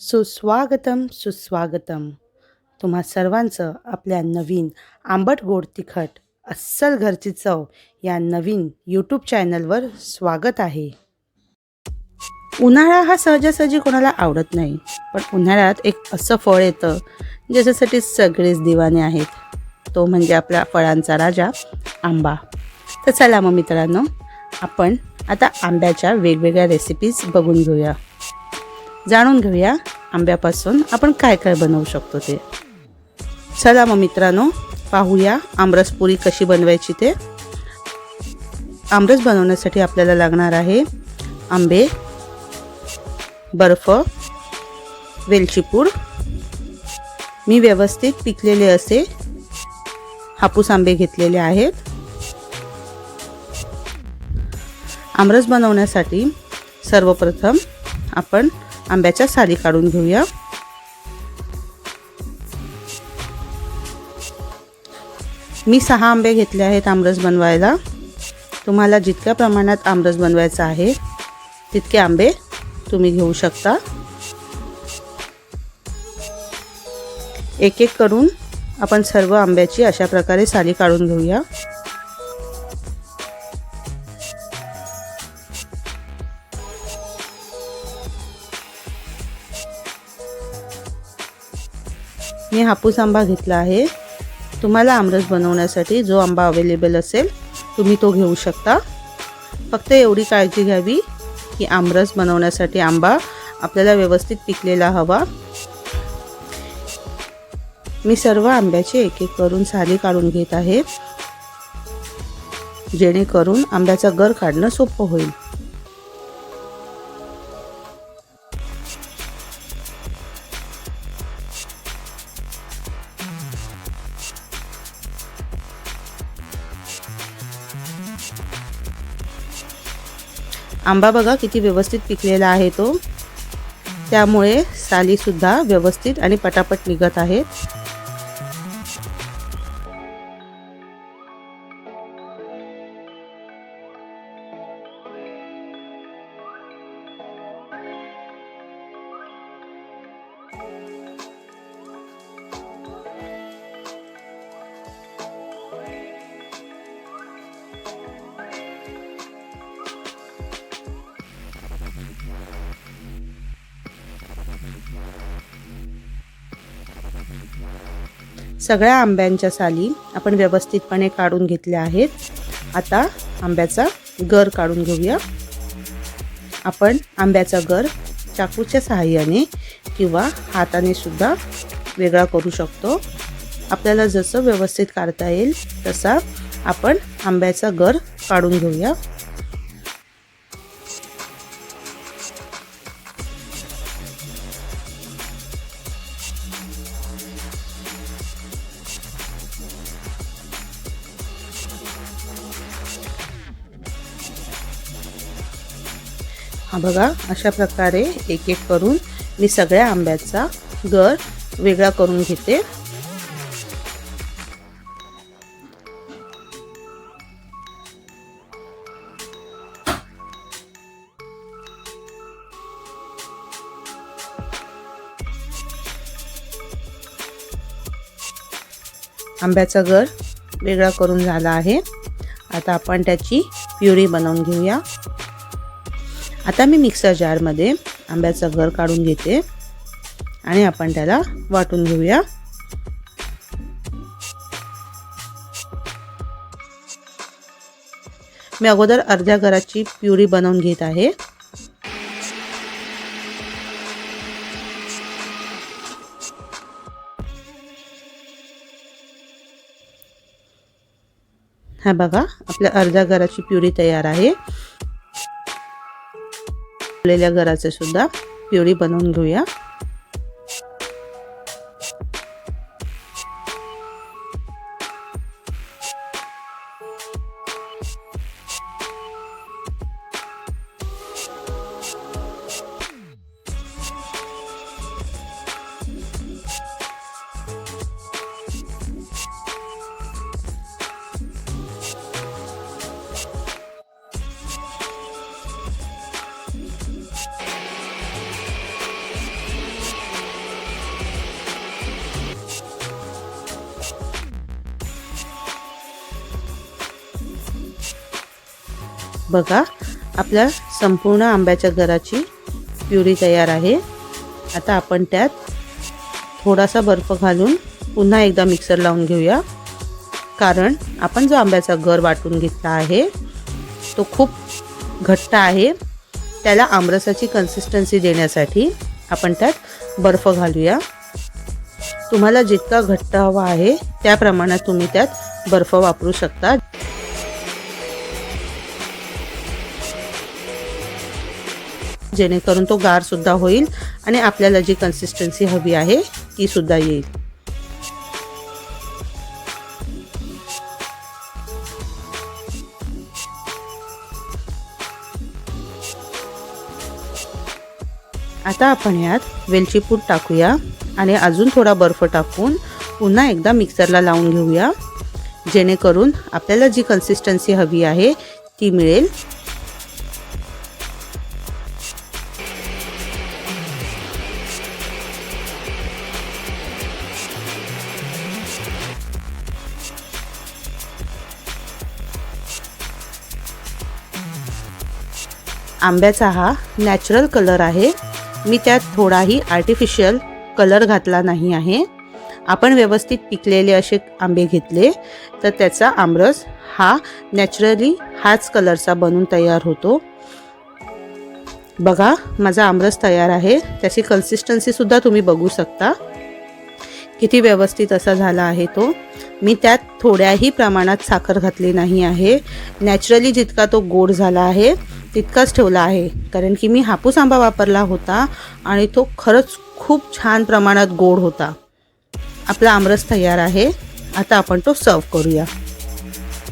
सुस्वागतम सुस्वागतम. तुम्हा सर्वांचं आपल्या नवीन आंबट गोड तिखट अस्सल घरची चव या नवीन यूट्यूब चॅनलवर स्वागत आहे. उन्हाळा हा सहजासहजी कोणाला आवडत नाही पण उन्हाळ्यात एक असं फळ येतं ज्याच्यासाठी सगळेच दिवाने आहेत. तो म्हणजे आपला फळांचा राजा आंबा. तर चला मग मित्रांनो आपण आता आंब्याच्या वेगवेगळ्या रेसिपीज बघून घेऊया. जाणून घेऊया आंब्यापासून आपण काय काय बनवू शकतो ते. चला मग मित्रांनो पाहूया आमरसपुरी कशी बनवायची ते. आमरस बनवण्यासाठी आपल्याला लागणार आहे आंबे बर्फ वेलचीपूड. मी व्यवस्थित पिकलेले असे हापूस आंबे घेतलेले आहेत. आमरस बनवण्यासाठी सर्वप्रथम आपण आंब्याच्या साली काढून घेऊया. मी सहा आंबे घेतले आहेत आमरस बनवायला. तुम्हाला जितक्या प्रमाणात आमरस बनवायचा आहे तितके आंबे तुम्ही घेऊ शकता. एक एक करून आपण सर्व आंब्याची अशा प्रकारे साली काढून घेऊया. मी हापूस आंबा घेतला आहे. तुम्हाला आमरस बनवण्यासाठी जो आंबा अवेलेबल असेल तुम्ही तो घेऊ शकता. फक्त एवढी काळजी घ्यावी की आमरस बनवण्यासाठी आंबा आपल्याला व्यवस्थित पिकलेला हवा. मी सर्व आंब्याचे एक एक करून साली काढून घेत आहे. जेणेकरून आंब्याचा गर काढणं सोपं होईल. आंबा बघा किती व्यवस्थित पिकलेला आहे तो. त्यामुळे सालीसुद्धा व्यवस्थित आणि पटापट निघत आहेत. सगळ्या आंब्यांच्या साली आपण व्यवस्थितपणे काढून घेतल्या आहेत. आता आंब्याचा गर काढून घेऊया. आपण आंब्याचा गर चाकूच्या सहाय्याने किंवा हाताने सुद्धा वेगळा करू शकतो. आपल्याला जसं व्यवस्थित काढता येईल तसा आपण आंब्याचा गर काढून घेऊया. हा बघा अशा प्रकारे एक एक करून मी सगळ्या आंब्याचा गर वेगळा करून घेते. आंब्याचा गर वेगळा करून झाला आहे. आता आपण त्याची प्युरी बनवून घेऊया. आता मी मिक्सर जारमध्ये आंब्याचा घर काढून घेते आणि आपण त्याला वाटून घेऊया. मी अगोदर अर्ध्या घराची प्युरी बनवून घेत आहे. हा बघा आपल्या अर्ध्या घराची प्युरी तयार आहे. आपलेल्या घराचे सुद्धा प्युरी बनवून घेऊया. बघा आपल्या संपूर्ण आंब्याच्या घराची प्युरी तयार आहे. आता आपण त्यात थोडासा बर्फ घालून पुन्हा एकदा मिक्सर लावून घेऊया. कारण आपण जो आंब्याचा घर वाटून घेतला आहे तो खूप घट्ट आहे. त्याला आमरसाची कन्सिस्टन्सी देण्यासाठी आपण त्यात बर्फ घालूया. तुम्हाला जितका घट्ट हवा आहे त्या प्रमाणात तुम्ही त्यात बर्फ वापरू शकता. जेणेकरून तो गार सुद्धा होईल आणि आपल्याला जी कन्सिस्टन्सी हवी आहे ती सुद्धा येईल. आता आपण यात वेलची पूड टाकूया आणि अजून थोडा बर्फ टाकून पुन्हा एकदा मिक्सरला लावून घेऊया जेणेकरून आपल्याला जी कन्सिस्टन्सी हवी आहे ती मिळेल. आंब्याचा हा नॅचरल कलर आहे. मी त्यात थोडाही आर्टिफिशियल कलर घातला नाही आहे. आपण व्यवस्थित पिकलेले असे आंबे घेतले तर त्याचा आमरस हा नॅचरली हाच कलरचा बनून तयार होतो. बघा माझा आमरस तयार आहे. त्याची कन्सिस्टन्सीसुद्धा तुम्ही बघू शकता. किती व्यवस्थित असा झाला आहे तो. मी त्यात थोड्याही प्रमाणात साखर घातली नाही आहे. नॅचरली जितका तो गोड झाला आहे तितकाच ठेवला आहे. कारण की मी हापूस आंबा वापरला होता आणि तो खरंच खूप छान प्रमाणात गोड होता. आपला आमरस तयार आहे. आता आपण तो सर्व करूया.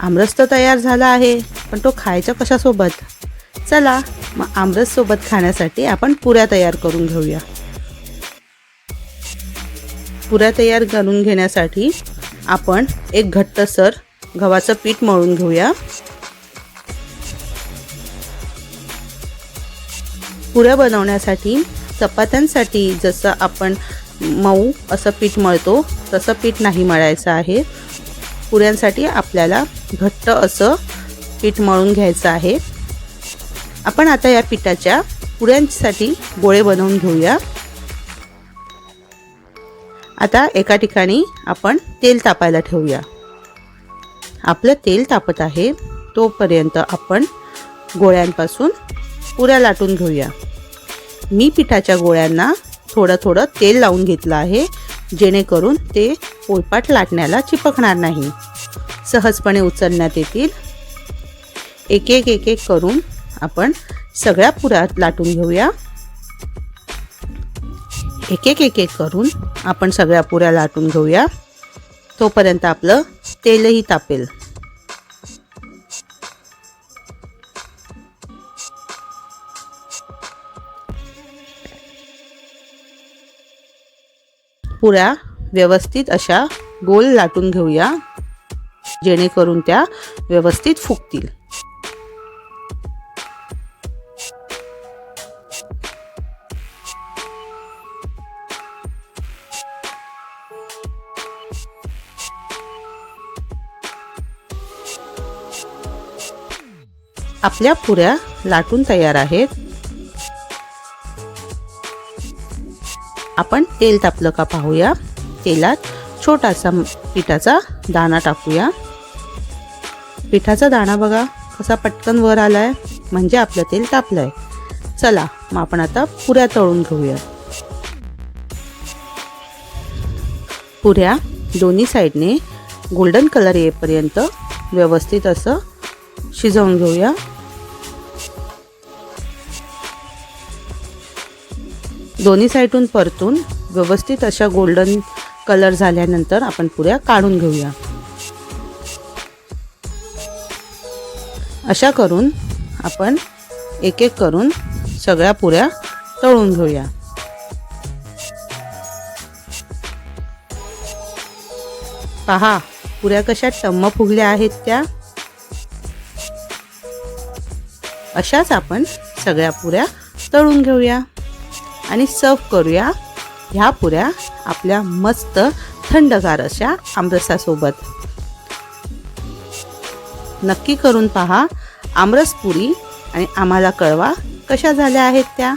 आमरस तर तयार झाला आहे पण तो खायचा कशासोबत? चला मग आमरससोबत खाण्यासाठी आपण पुऱ्या तयार करून घेऊया. पुऱ्या तयार करून घेण्यासाठी आपण एक घट्टसर गव्हाचं पीठ मळून घेऊया. पुऱ्या बनवण्यासाठी चपात्यांसाठी जसं आपण मऊ असं पीठ मळतो तसं पीठ नाही मळायचं आहे. पुऱ्यांसाठी आपल्याला घट्ट असं पीठ मळून घ्यायचं आहे. आपण आता या पिठाच्या पुऱ्यांसाठी गोळे बनवून घेऊया. आता एका ठिकाणी आपण तेल तापायला ठेवूया. आपलं तेल तापत आहे तोपर्यंत आपण गोळ्यांपासून पुऱ्या लाटून घेऊया. मी पिठाच्या गोळ्यांना थोडं थोडं तेल लावून घेतलं आहे जेणेकरून ते पोळपाट लाटण्याला चिपकणार नाही. सहजपणे उचलण्यात येतील. एक एक एक एक करून आपण सगळ्या पुऱ्या लाटून घेऊया. एक एक एक एक करून आपण सगळ्या पुऱ्या लाटून घेऊया. तोपर्यंत आपलं तेलही तापेल. पुऱ्या व्यवस्थित अशा गोल लाटून घेऊया जेणेकरून त्या व्यवस्थित फुगतील. आपल्या पुऱ्या लाटून तयार आहेत. आपण तेल तापलं का पाहूया. तेलात छोटासा पिठाचा दाणा टाकूया. पिठाचा दाणा बघा कसा पटकन वर आला आहे म्हणजे आपलं तेल तापलंय. चला मग आपण आता पुऱ्या तळून घेऊया. पुऱ्या दोन्ही साईडने गोल्डन कलर येईपर्यंत व्यवस्थित असं शिजवून घेऊया. दोन्ही साईडून परतून व्यवस्थित अशा गोल्डन कलर झाल्यानंतर आपण पुऱ्या काढून घेऊया. अशा करून आपण एक एक करून सगळ्या पुऱ्या तळून घेऊया. पहा पुऱ्या कशा टम्म फुगल्या आहेत त्या. अशाच आपण सगळ्या पुऱ्या तळून घेऊया. आणि सर्व करूया ह्या पुऱ्या आपल्या मस्त थंडगार अशा आमरसासोबत. नक्की करून पहा आमरसपुरी आणि आम्हाला कळवा कशा झाल्या आहेत त्या.